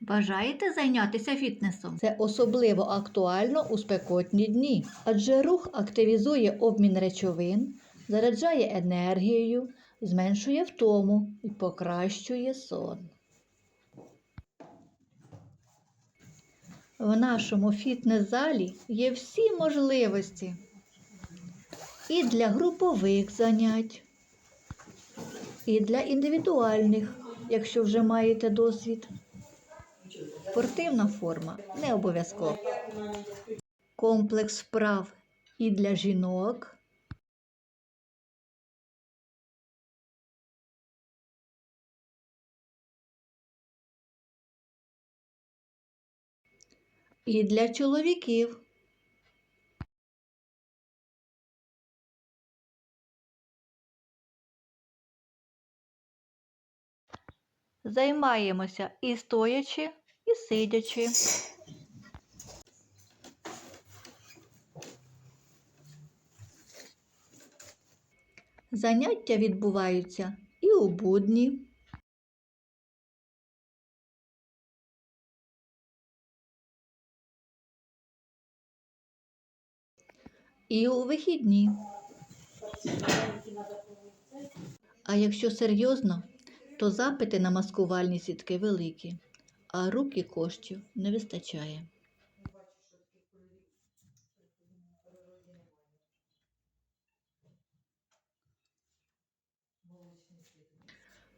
Бажаєте зайнятися фітнесом? Це особливо актуально у спекотні дні, адже рух активізує обмін речовин, заряджає енергією, зменшує втому і покращує сон. В нашому фітнес-залі є всі можливості і для групових занять, і для індивідуальних, якщо вже маєте досвід. Спортивна форма не обов'язково. Комплекс вправ і для жінок, і для чоловіків. Займаємося і стоячи, і сидячи. Заняття відбуваються і у будні, і у вихідні. А якщо серйозно, то запити на маскувальні сітки великі, а руки коштів не вистачає.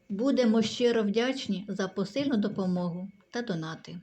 Будемо щиро вдячні за посильну допомогу та донати.